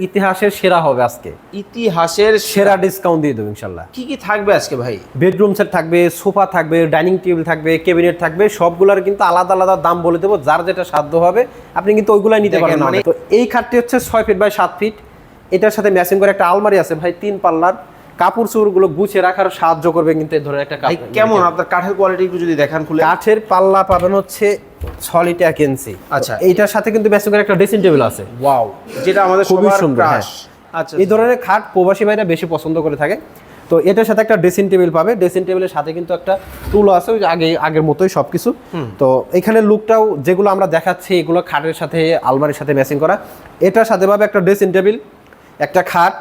ইতিহাসের সেরা হবে আজকে। ইতিহাসের সেরা ডিসকাউন্ট দিয়ে দেবো ইনশাল্লাহ। কি কি থাকবে আজকে ভাই? বেডরুম সেট থাকবে সোফা থাকবে ডাইনিং টেবিল থাকবে কেবিনেট থাকবে সবগুলোর কিন্তু আলাদা আলাদা দাম বলে দেবো যার যেটা সাধ্য হবে আপনি কিন্তু ওইগুলাই নিতে মানে- মানে তো এই খাটটি হচ্ছে ছয় ফিট বাই সাত ফিট এটার সাথে ম্যাচিং করে একটা আলমারি আছে ভাই তিন পাল্লার। কাপড় চোপড়গুলো গুছিয়ে রাখার সাহায্য করবে কিন্তু এই ধরনের একটা কেমন? আপনার কাঠের কোয়ালিটি একটু যদি দেখান খুলে। কাঠের পাল্লা পাবেন হচ্ছে ছলিট এক ইঞ্চি আচ্ছা। এইটার সাথে কিন্তু ম্যাচিং করে একটা ড্রেসিং টেবিল আছে। ওয়াও যেটা আমাদের খুবই সুন্দর, হ্যাঁ। আচ্ছা এই ধরনের খাট প্রবাসী ভাইরা বেশি পছন্দ করে থাকে। তো এটার সাথে একটা ড্রেসিং টেবিল পাবে। ড্রেসিং টেবিলের সাথে কিন্তু একটা টুল আছে ওই আগে আগের মতোই সবকিছু। তো এখানে লুকটাও যেগুলো আমরা দেখাচ্ছি এগুলো খাটের সাথে আলমারির সাথে ম্যাচিং করা। এটার সাথে পাবে একটা ড্রেসিং টেবিল একটা খাট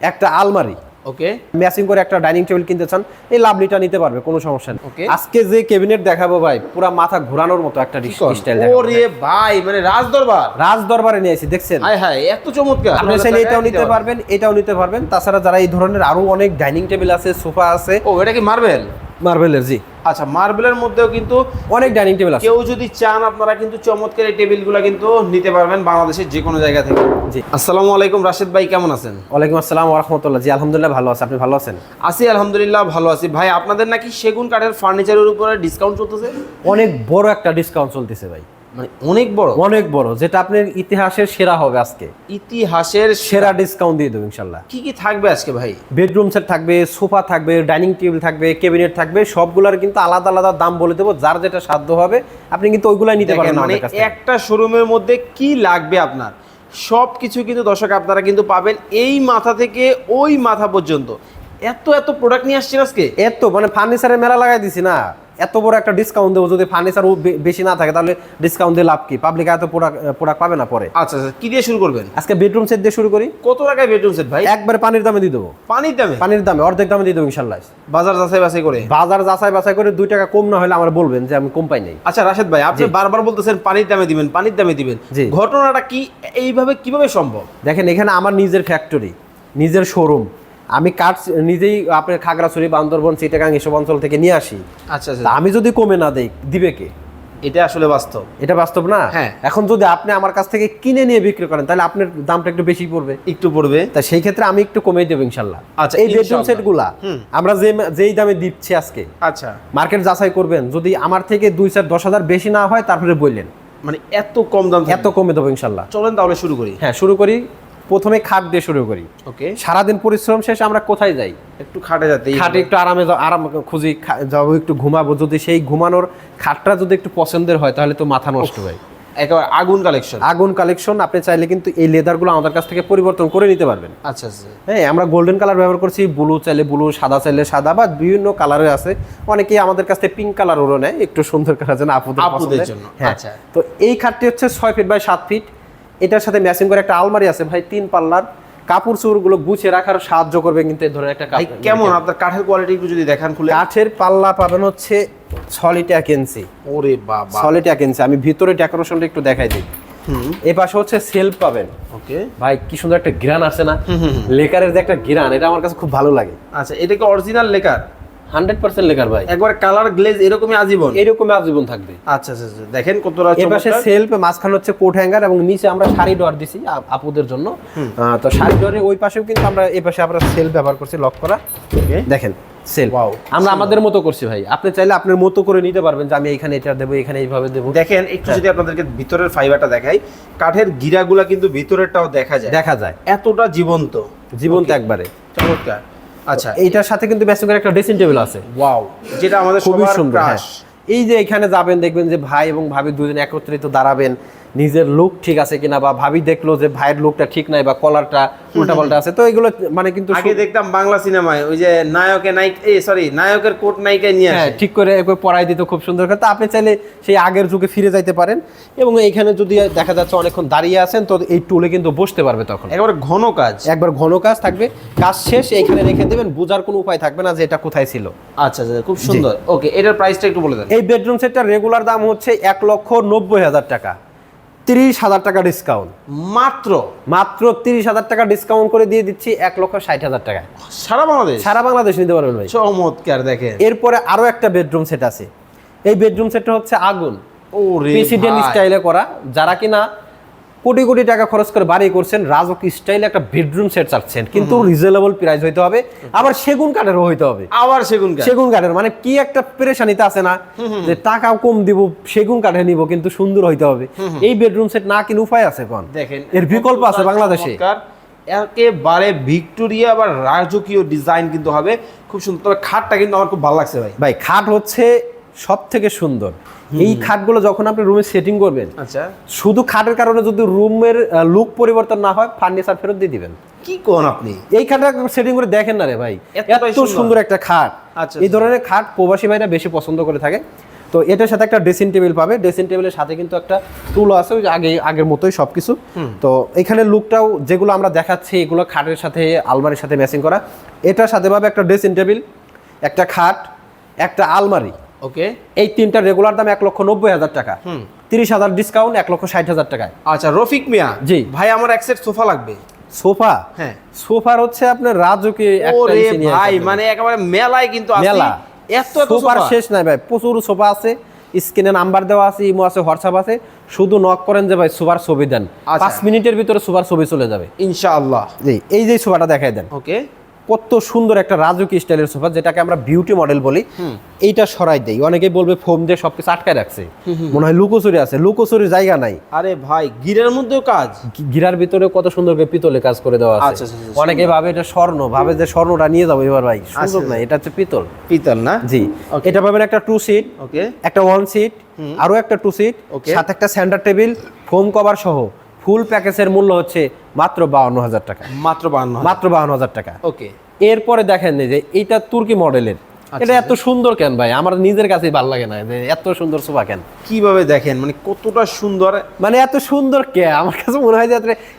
একটা আলমারি। ওকে ম্যাচিং করে একটা ডাইনিং টেবিল কিনতে চান এই লাভলিটা নিতে পারবে কোনো সমস্যা নেই। ওকে আজকে যে ক্যাবিনেট দেখাবো ভাই পুরা মাথা ঘোরানোর মতো একটা স্টাইল ওরে ভাই মানে রাজ দরবার রাজ দরবারে নিয়ে এসেছি দেখছেন? হ্যাঁ হ্যাঁ এত চমৎকার। আপনি চাইলে এটাও নিতে পারবেন এটাও নিতে পারবেন। তাছাড়া যারা এই ধরনের আরও অনেক ডাইনিং টেবিল আছে সোফা আছে ও এটা কি মার্বেল মার্বেলের জি। আচ্ছা মার্বেলের মধ্যেও কিন্তু অনেক ডাইনিং টেবিল আছে। কেউ যদি চান আপনারা কিন্তু চমৎকার এই টেবিলগুলো কিন্তু নিতে পারবেন বাংলাদেশের যে কোনো জায়গা থেকে। জি। আসসালামু আলাইকুম রাশেদ ভাই কেমন আছেন? ওয়ালাইকুম আসসালাম রহমতুল্লাহ। জি আলহামদুলিল্লাহ ভালো আছে। আপনি ভালো আছেন? আছি আলহামদুলিল্লাহ ভালো আছি। ভাই আপনাদের নাকি সেগুন কাঠের ফার্নিচারের উপরে ডিসকাউন্ট চলতেছে? অনেক বড় একটা ডিসকাউন্ট চলতেছে ভাই। মানে অনেক বড়। অনেক বড় যেটা আপনার ইতিহাসের সেরা হবে আজকে। ইতিহাসের সেরা ডিসকাউন্ট দিয়ে দেবো ইনশাল্লাহ। কি কি থাকবে আজকে ভাই? বেডরুম সেট থাকবে সোফা থাকবে ডাইনিং টেবিল থাকবে ক্যাবিনেট থাকবে সবগুলোর কিন্তু আলাদা আলাদা দাম বলে দেবো যার যেটা সাধ্য হবে আপনি কিন্তু ওইগুলাই নিতে পারবেন মানে। একটা শোরুমের মধ্যে কি লাগবে আপনার? সব কিছু কিন্তু দর্শক আপনারা কিন্তু পাবেন এই মাথা থেকে ওই মাথা পর্যন্ত। এত এত প্রোডাক্ট নিয়ে আসছেন আজকে? এত মানে ফার্নিচারের মেলা লাগাই দিছি না। এত বড় একটা ডিসকাউন্ট দেবো যদি ফার্নিচার বেশি না থাকে তাহলে ডিসকাউন্ট দিয়ে লাভ কি? পাবলিক এত প্রোডাক্ট প্রোডাক্ট পাবে না পরে। আচ্ছা আচ্ছা কি দিয়ে শুরু করবেন? আজকে বেডরুম সেট দিয়ে শুরু করি। কত টাকায় বেডরুম সেট ভাই? একবারে পানির দামে দিয়ে দেবো। পানির দামে? পানির দামে অর্ধেক দামে দিয়ে দেবো ইনশাল্লাহ। বাজার যাচাই বাছাই করে? বাজার যাচাই বাছাই করে দুই টাকা কম না হলে আমার বলবেন যে আমি কম পাই নাই। আচ্ছা রাশেদ ভাই আপনি বারবার বলতেছেন পানির দামে দিবেন পানির দামে দিবেন। জি। ঘটনাটা কি এইভাবে কীভাবে সম্ভব? দেখেন এখানে আমার নিজের ফ্যাক্টরি নিজের শোরুম আমি কাঠ নিজেই আপনার খাগড়াছড়ি বান্দরবন চিটাগাং এসব অঞ্চল থেকে নিয়ে আসি। আচ্ছা আচ্ছা। আমি যদি কমে না দেই দিবে কে? এটা আসলে বাস্তব। এটা বাস্তব না? হ্যাঁ। এখন যদি আপনি আমার কাছ থেকে কিনে নিয়ে বিক্রি করেন তাহলে আপনার দামটা একটু বেশি পড়বে। একটু পড়বে। তা সেই ক্ষেত্রে আমি একটু কমিয়ে দেবো ইনশাল্লাহ। আচ্ছা, এই বেডরুম ইনশাল্লাহ। সেটগুলা হুম। আমরা যে যেই দামে দিচ্ছি আজকে আচ্ছা। মার্কেট যাচাই করবেন। যদি আমার থেকে দুই চার দশ হাজার বেশি না হয় তারপরে বললেন। মানে এত কম দাম এত কমে দেবো ইনশাল্লাহ। চলেন তাহলে শুরু করি। হ্যাঁ শুরু করি। প্রথমে খাট দিয়ে শুরু করি। ওকে সারাদিন পরিশ্রম শেষে আমরা কোথায় যাই? একটু খাটে যাতে খাটে একটু আরামে আরাম খুঁজি যাব একটু ঘুমাবো। যদি সেই ঘুমানোর খাটটা যদি একটু পছন্দের হয় তাহলে তো মাথা নষ্ট হয় একেবারে আগুন কালেকশন আগুন কালেকশন আপনি চাইলে কিন্তু এই লেদারগুলো আমাদের কাছ থেকে পরিবর্তন করে নিতে পারবেন। আচ্ছা আচ্ছা। হ্যাঁ আমরা গোল্ডেন কালার ব্যবহার করছি ব্লু চাইলে ব্লু সাদা চাইলে সাদা বা বিভিন্ন কালারে আছে। অনেকেই আমাদের কাছ থেকে পিঙ্ক কালারও নেয় একটু সুন্দর করার যেন আপুদের আপুদের জন্য, হ্যাঁ আচ্ছা। তো এই খাটটি হচ্ছে ছয় ফিট বাই সাত ফিট এটার সাথে ম্যাচিং করে একটা আলমারি আছে ভাই তিন পাল্লার। কাপড় চোপড়গুলো গুছিয়ে রাখার সাহায্য করবে কিন্তু এই ধরনের একটা কেমন? আপনার কাঠের কোয়ালিটি একটু যদি দেখান খুলে। কাঠের পাল্লা পাবেন হচ্ছে সলিড এক ইঞ্চি ওরে বাবা। সলিড এক ইঞ্চি আমি ভিতরে ডেকোরেশনটা একটু দেখাই দিই। হুম। এই পাশে হচ্ছে সেলফ পাবেন। ওকে। ভাই কি সুন্দর একটা গ্রান আছে না? লেকারের যে একটা গ্রান এটা আমার কাছে খুব ভালো লাগে। আচ্ছা এটা কি original lacquer? Hundred percent lacquer ভাই। একবার কালার গ্লেজ এরকমই আজীবন? এরকম আজীবন থাকবে। আচ্ছা আচ্ছা আচ্ছা। দেখেন কতটা এ পাশে চমৎকার। সেলফ মাঝখানে হচ্ছে কোট হ্যাঙ্গার এবং নিচে আমরা শাড়ি ডোয়ার দিছি আপুদের জন্য। তো শাড়ি ডোয়ারের ওই পাশেও কিন্তু আমরা এই পাশে আমরা সেলফ ব্যবহার করছি লক করা. দেখেন সেল আমরা আমাদের মতো করছি ভাই। আপনি চাইলে আপনার মতো করে নিতে পারবেন যে আমি এখানে এটা দেবো এখানে এইভাবে দেবো। দেখেন একটু যদি আপনাদেরকে ভিতরের ফাইবারটা দেখাই কাঠের গিরাগুলা কিন্তু ভিতরেরটাও দেখা যায়। দেখা যায়। এতটা জীবন্ত। জীবন্ত একবারে। চমৎকার। আচ্ছা। এইটার সাথে কিন্তু বেসিক করে একটা ড্রেসিং টেবিল আছে। ওয়াও যেটা আমাদের খুবই সুন্দর হ্যাঁ। এই যে এখানে যাবেন দেখবেন যে ভাই এবং ভাবি দুজন একত্রিত দাঁড়াবেন। নিজের লুক ঠিক আছে কিনা বা ভাবি দেখল যে ভাইয়ের লুকটা ঠিক নাই বা কলারটা উল্টাপাল্টা আছে তো এগুলো মানে কিন্তু আগে দেখতাম বাংলা সিনেমায় ওই যে নায়কে নায়ক এই সরি নায়কের কোট নায়িকায় নিয়ে হ্যাঁ ঠিক করে একবার পড়াই দিত খুব সুন্দর করে। তো আপনি চাইলে সেই আগের যুগে ফিরে যাইতে পারেন এবং এইখানে যদি দেখা যাচ্ছে অনেকক্ষণ দাঁড়িয়ে আছেন তো এই টুলে কিন্তু বসতে পারবে তখন। একবার ঘন কাজ। একবার ঘন কাজ থাকবে। কাজ শেষ এইখানে রেখে দেবেন বোঝার কোনো উপায় থাকবে না যে এটা কোথায় ছিল। আচ্ছা আচ্ছা খুব সুন্দর। ওকে এটার প্রাইসটা একটু বলে দেন। এই বেডরুম সেটটার রেগুলার দাম হচ্ছে এক লক্ষ নব্বই হাজার টাকা। তিরিশ হাজার টাকা ডিসকাউন্ট মাত্র? মাত্র তিরিশ হাজার টাকা ডিসকাউন্ট করে দিয়ে দিচ্ছি এক লক্ষ ষাট হাজার টাকা সারা বাংলাদেশ? সারা বাংলাদেশ নিতে পারবেন ভাই। চমৎকার দেখে এরপরে আরও একটা বেডরুম সেট আছে। এই বেডরুম সেটটা হচ্ছে আগুন। ও প্রেসিডেন্ট স্টাইলে করা। যারা কিনা কোটি কোটি টাকা খরচ করে বাড়ি করছেন রাজক স্টাইলে একটা বেডরুম সেট চাচ্ছেন। কিন্তু রিজনেবল প্রাইস হইতে হবে আবার সেগুন কাঠেরও হইতে হবে। আবার সেগুন সেগুন কাঠের মানে কি একটা পেরেশানিতে আছে না যে টাকাও কম দিব সেগুন কাঠে নিব কিন্তু সুন্দর হইতে হবে। এই বেডরুম সেট না কিনে উপায় আছে কোন? দেখেন এর বিকল্প আছে বাংলাদেশে। একেবারে ভিক্টোরিয়া বা রাজকীয় ডিজাইন কিন্তু হবে। খুব সুন্দর তবে খাটটা কিন্তু আমার খুব ভালো লাগছে ভাই। ভাই খাট হচ্ছে সব থেকে সুন্দর এই খাটগুলো যখন আপনি রুমে সেটিং করবেন আচ্ছা। শুধু খাটের কারণে যদি রুমের লুক পরিবর্তন না হয় ফার্নিচার ফেরত দিয়ে দিবেন। কি কোন আপনি? এই খাটটা সেটিং করে দেখেন না রে ভাই। এত সুন্দর। একটা খাট। আচ্ছা, এই ধরনের খাট প্রবাসী ভাইরা বেশি পছন্দ করে থাকে। তো এটার সাথে একটা ড্রেসিং টেবিল পাবে। ড্রেসিং টেবিলের সাথে কিন্তু একটা টুলও আছে ওই আগে আগের মতোই সবকিছু। তো এখানে লুকটাও যেগুলো আমরা দেখাচ্ছি এগুলো খাটের সাথে আলমারির সাথে ম্যাচিং করা। এটার সাথে পাবে একটা ড্রেসিং টেবিল একটা খাট একটা আলমারি। ওকে এই তিনটা রেগুলার দাম এক লক্ষ নব্বই হাজার টাকা। তিরিশ হাজার ডিসকাউন্ট এক লক্ষ ষাট হাজার টাকায়। আচ্ছা রফিক মিয়া। জি। ভাই আমার এক সেট সোফা লাগবে। সোফা? হ্যাঁ। সোফার হচ্ছে আপনার নিয়ে ভাই মানে একেবারে মেলায় কিন্তু মেলা। এত সোফার শেষ নাই ভাই প্রচুর সোফা আছে। স্ক্রিনে নাম্বার দেওয়া আছে ইমো আছে হোয়াটসঅ্যাপ আছে। শুধু নক করেন যে ভাই সোফার ছবি দেন। আচ্ছা। পাঁচ মিনিটের ভিতরে সোফার ছবি চলে যাবে। ইনশাআল্লাহ। জি এই যে সোফাটা দেখাই দেন। ওকে কত সুন্দর একটা রাজকীয় স্টাইলের সোফা যেটাকে আমরা বিউটি মডেল বলি। এইটা সরাই দেই। অনেকে বলবে ফোম দিয়ে সবকিছু আটকায় রাখছে। মনে হয় লুকোচুরি আছে। লুকোচুরির জায়গা নাই। আরে ভাই গিরার মধ্যেও কাজ? গিরার ভিতরে কত সুন্দর করে পিতলে কাজ করে দেওয়া আচ্ছা, আছে আচ্ছা, আচ্ছা, অনেকে ভাবে এটা স্বর্ণ ভাবে যে স্বর্ণটা নিয়ে যাব এবার ভাই। সুযোগ আচ্ছা। নাই এটা হচ্ছে পিতল। পিতল না? জি. এটা পাবেন একটা টু সিট ওকে একটা ওয়ান সিট আরও একটা টু সিট. সাথে একটা সেন্টার টেবিল ফোম কভার সহ। ফুল প্যাকেজের মূল্য হচ্ছে মাত্র বাউন্ন হাজার টাকা। মাত্র বাউন্ন মাত্র বাউন্ন হাজার টাকা। ওকে। এরপরে দেখেন যে এইটা তুর্কি মডেলের। এটা এত সুন্দর কেন ভাই? আমার নিজের কাছেই ভালো লাগে না যে এত সুন্দর সোফা কেন? কীভাবে দেখেন? মানে কতটা সুন্দর মানে এত সুন্দর কে? আমার কাছে মনে হয় যে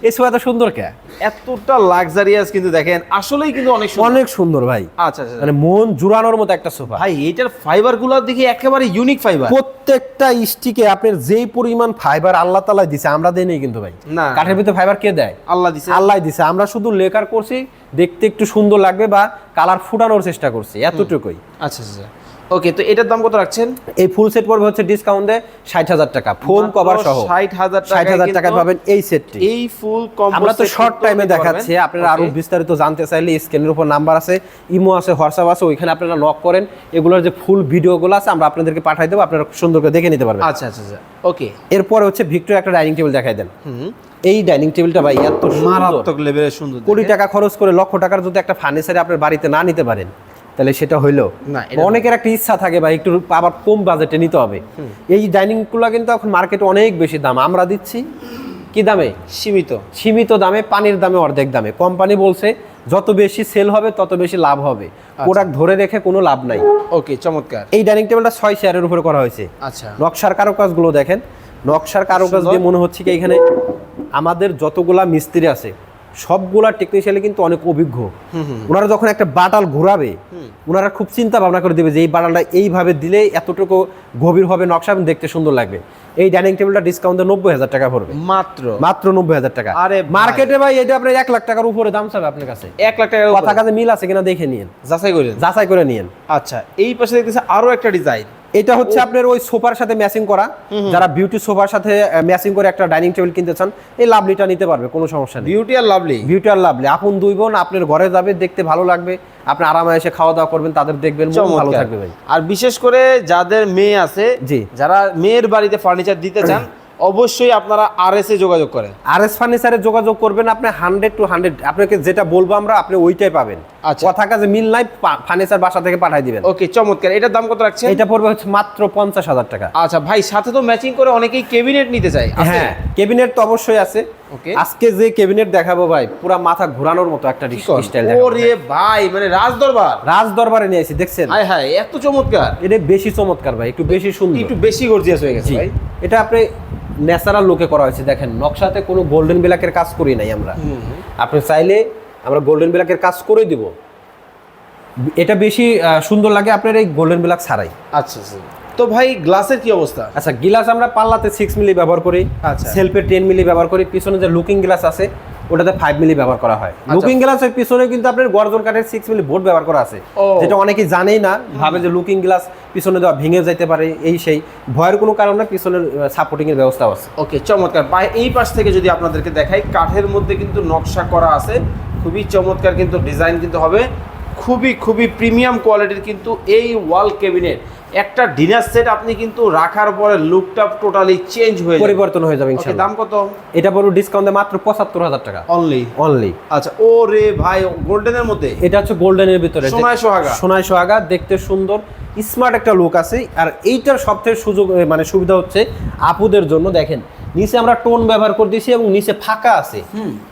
এই সোফা এত সুন্দর কে? এতটা লাক্সারিয়াস কিন্তু দেখেন আসলেই কিন্তু অনেক সুন্দর। অনেক সুন্দর ভাই। আচ্ছা আচ্ছা মানে মন জুড়ানোর মতো একটা সোফা। ভাই এটার ফাইবারগুলো দেখি একেবারে ইউনিক ফাইবার প্রত্যেকটা স্টিকে আপনার যেই পরিমাণ ফাইবার আল্লাহ তালা দিছে আমরা দেই নাই কিন্তু ভাই। না। কাঠের ভিতরে ফাইবার কে দেয়? আল্লাহ দিছে। আল্লাহ দিছে। আমরা শুধু লেকার করছি দেখতে একটু সুন্দর লাগবে বা কালার ফুটানোর চেষ্টা করছি এতটুকুই। আচ্ছা আচ্ছা। ওকে তো এটার দাম কত রাখছেন? এই ফুল সেট পড়বে হচ্ছে ডিসকাউন্ট ষাট হাজার টাকা। ফোম কভার সহ। ষাট হাজার ষাট হাজার টাকা পাবেন এই সেটটি এই ফুল কম আমরা তো শর্ট টাইমে দেখাচ্ছি আপনারা আরও বিস্তারিত জানতে চাইলে স্ক্রিনের উপর নাম্বার আছে ইমো আছে হোয়াটসঅ্যাপ আছে ওইখানে আপনারা নক করেন। এগুলোর যে ফুল ভিডিওগুলো আছে আমরা আপনাদেরকে পাঠাই দেবো আপনারা খুব সুন্দর করে দেখে নিতে পারবেন। আচ্ছা আচ্ছা আচ্ছা। ওকে এরপরে হচ্ছে ভিক্টোরিয়া একটা ডাইনিং টেবিল দেখাই দেন। হুম। এই ডাইনিং টেবিলটা ভাই এত মারাত্মক লেভেলের সুন্দর কোটি। টাকা খরচ করে লক্ষ টাকার যদি একটা ফার্নিচারে আপনার বাড়িতে না নিতে পারেন তাহলে সেটা হইল। অনেকের একটা ইচ্ছা থাকে বা একটু আবার কম বাজেটে নিতে হবে। এই ডাইনিংগুলো কিন্তু এখন মার্কেটে অনেক বেশি দাম। আমরা দিচ্ছি কি দামে? সীমিত। সীমিত দামে পানির দামে অর্ধেক দামে। কোম্পানি বলছে যত বেশি সেল হবে তত বেশি লাভ হবে। আচ্ছা। প্রোডাক্ট ধরে রেখে কোনো লাভ নাই। ওকে চমৎকার। এই ডাইনিং টেবিলটা ছয় চেয়ারের উপরে করা হয়েছে। আচ্ছা। নকশার কারুকাজগুলো দেখেন। নকশার কারুকাজ দিয়ে মনে হচ্ছে কি এখানে আমাদের যতগুলা মিস্ত্রি আছে সবগুলা টেকনিশিয়ালি কিন্তু অনেক অভিজ্ঞ। ওনারা যখন একটা বাটাল ঘোরাবে ওনারা খুব চিন্তা ভাবনা করে দেবে যে এই বাটালটা এইভাবে দিলে এতটুকু গভীর হবে নকশা দেখতে সুন্দর লাগবে। এই ডাইনিং টেবিলটা ডিসকাউন্টে নব্বই হাজার টাকা পড়বে। মাত্র? মাত্র নব্বই হাজার টাকা। আরে মার্কেটে ভাই এটা আপনার এক লাখ টাকার উপরে দাম চাবে আপনার কাছে। এক লাখ টাকা কথা। কাজে মিল আছে কিনা দেখে নিন যাচাই করেন যাচাই করে নিন আচ্ছা এই পাশে দেখতেছে আরও একটা ডিজাইন এটা হচ্ছে আপনার ওই সোফার সাথে ম্যাচিং করা। যারা বিউটি সোফার সাথে ম্যাচিং করে একটা ডাইনিং টেবিল কিনতে চান এই লাভলিটা নিতে পারবে কোনো সমস্যা নেই। বিউটি আর লাভলি? বিউটি আর লাভলি। আপন দুই বোন আপনার ঘরে যাবে দেখতে ভালো লাগবে আপনি আরামে এসে খাওয়া দাওয়া করবেন তাদের দেখবেন ভালো থাকবে ভাই। আর বিশেষ করে যাদের মেয়ে আছে জি। যারা মেয়ের বাড়িতে ফার্নিচার দিতে চান অবশ্যই আপনারা আর এস এ যোগাযোগ করেন। আর এস ফার্নিচারে যোগাযোগ করবেন আপনি হান্ড্রেড টু হান্ড্রেড আপনাকে যেটা বলব আমরা আপনি ওইটাই পাবেন। আচ্ছা। কথা কাজে মিল নাই ফার্নিচার বাসা থেকে পাঠিয়ে দিবেন। ওকে চমৎকার। এটার দাম কত রাখছেন? এটা পড়বে হচ্ছে মাত্র পঞ্চাশ হাজার টাকা। আচ্ছা ভাই সাথে তো ম্যাচিং করে অনেকেই কেবিনেট নিতে চায়। হ্যাঁ কেবিনেট তো অবশ্যই আছে. আজকে যে ক্যাবিনেট দেখাবো ভাই পুরা মাথা ঘোরানোর মতো একটা? স্টাইল ওরে ভাই। মানে রাজ দরবার রাজ দরবারে নিয়ে এসেছি দেখছেন? হায় হায় এত চমৎকার। এটা বেশি চমৎকার ভাই একটু বেশি সুন্দর। একটু বেশি গর্জিয়াস হয়ে গেছে ভাই। এটা আপনি ন্যাচারাল লুকে করা হয়েছে দেখেন নকশাতে কোনো গোল্ডেন ব্ল্যাকের কাজ করি নাই আমরা। আপনি চাইলে আমরা গোল্ডেন ব্ল্যাকের কাজ করে দিব। এটা বেশি সুন্দর লাগে আপনার এই গোল্ডেন ব্ল্যাক ছাড়াই। আচ্ছা আচ্ছা। তো ভাই গ্লাসের কি অবস্থা? আচ্ছা গিলাস আমরা পাল্লাতে সিক্স মিলি ব্যবহার করি আচ্ছা। সেলফে টেন মিলি ব্যবহার করি পিছনে যে লুকিং গ্লাস আছে ওটাতে ফাইভ মিলি ব্যবহার করা হয়। লুকিং গ্লাসের পিছনে কিন্তু আপনার গর্জন কাঠের সিক্স মিলি বোর্ড ব্যবহার করা আছে। যেটা অনেকেই জানেই না ভাবে যে লুকিং গ্লাস পিছনে দেওয়া ভেঙে যাইতে পারে এই সেই। ভয়ের কোনো কারণে পিছনের সাপোর্টিং এর ব্যবস্থা আছে। ওকে চমৎকার। এই পাশ থেকে যদি আপনাদেরকে দেখাই কাঠের মধ্যে কিন্তু নকশা করা আছে। খুবই চমৎকার কিন্তু ডিজাইন কিন্তু হবে। খুবই খুবই প্রিমিয়াম কোয়ালিটির কিন্তু এই ওয়াল কেবিনেট একটা ডিনার সেট আপনি কিন্তু রাখার পরে লুকটা টোটালি চেঞ্জ হয়ে পরিবর্তন হয়ে যাবে ইনশাআল্লাহ দাম কত? এটা বড় ডিসকাউন্টে মাত্র পঁচাত্তর হাজার টাকা। অনলি অনলি আচ্ছা ও রে ভাই গোল্ডেনের মধ্যে? এটা হচ্ছে গোল্ডেনের ভিতরে। সোনায় সোহাগা। সোনায় সোহাগা দেখতে সুন্দর স্মার্ট একটা লুক আছে। আর এইটার সবথেকে সুযোগ মানে সুবিধা হচ্ছে আপুদের জন্য। দেখেন নিচে আমরা টোন ব্যবহার করে দিয়েছি এবং নিচে ফাঁকা আছে।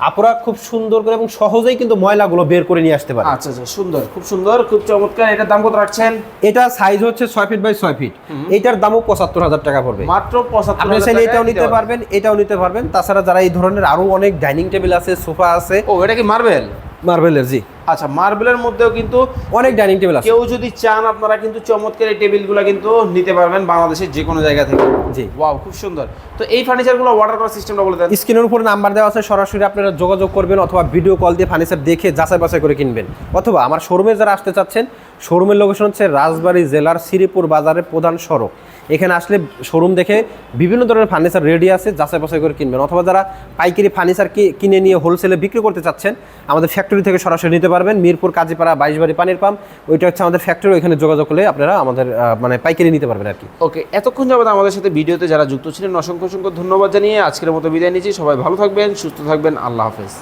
আপুরা খুব সুন্দর করে এবং সহজেই কিন্তু ময়লাগুলো বের করে নিয়ে আসতে পারে। আচ্ছা আচ্ছা সুন্দর খুব সুন্দর খুব চমৎকার। এটার দাম কত রাখছেন? এটা সাইজ হচ্ছে ছয় ফিট বাই ছয় ফিট এইটার দামও পঁচাত্তর হাজার টাকা পড়বে। মাত্র পঁচাত্তর আপনি চাইলে এটাও নিতে পারবেন। এটাও নিতে পারবেন। তাছাড়া যারা এই ধরনের আরও অনেক ডাইনিং টেবিল আছে সোফা আছে ও এটা কি মার্বেল মার্বেলের জি। আচ্ছা মার্বেলের মধ্যেও কিন্তু অনেক ডাইনিং টেবিল আছে। কেউ যদি চান আপনারা কিন্তু চমৎকার এই টেবিলগুলো কিন্তু নিতে পারবেন বাংলাদেশের যে কোনো জায়গা থেকে। জি। ওয়াও খুব সুন্দর। তো এই ফার্নিচারগুলো অর্ডার করার সিস্টেমটা বলে দেন। স্ক্রিনের উপর নাম্বার দেওয়া আছে সরাসরি আপনারা যোগাযোগ করবেন অথবা ভিডিও কল দিয়ে ফার্নিচার দেখে যাচাই বাছাই করে কিনবেন। অথবা আমার শোরুমে যারা আসতে চাচ্ছেন শোরুমের লোকেশন হচ্ছে রাজবাড়ী জেলার শ্রীপুর বাজারের প্রধান সড়ক। এখানে আসলে শোরুম দেখে বিভিন্ন ধরনের ফার্নিচার রেডি আছে যাচাই বাছাই করে কিনবেন। অথবা যারা পাইকারি ফার্নিচার কিনে নিয়ে হোলসেলে বিক্রি করতে চাচ্ছেন আমাদের ফ্যাক্টরি থেকে সরাসরি নিতে পারবেন। মিরপুর, কাজীপাড়া, বাইশবাড়ি পানির পাম্প। ওইটা হচ্ছে আমাদের ফ্যাক্টরি ওইখানে যোগাযোগ করলে আপনারা আমাদের মানে পাইকারি নিতে পারবেন আর কি। ওকে, এতক্ষণ যাবত আমাদের সাথে ভিডিওতে যারা যুক্ত ছিলেন, অসংখ্য অসংখ্য ধন্যবাদ জানিয়ে আজকের মতো বিদায় নিচ্ছি। সবাই ভালো থাকবেন, সুস্থ থাকবেন। আল্লাহ হাফেজ।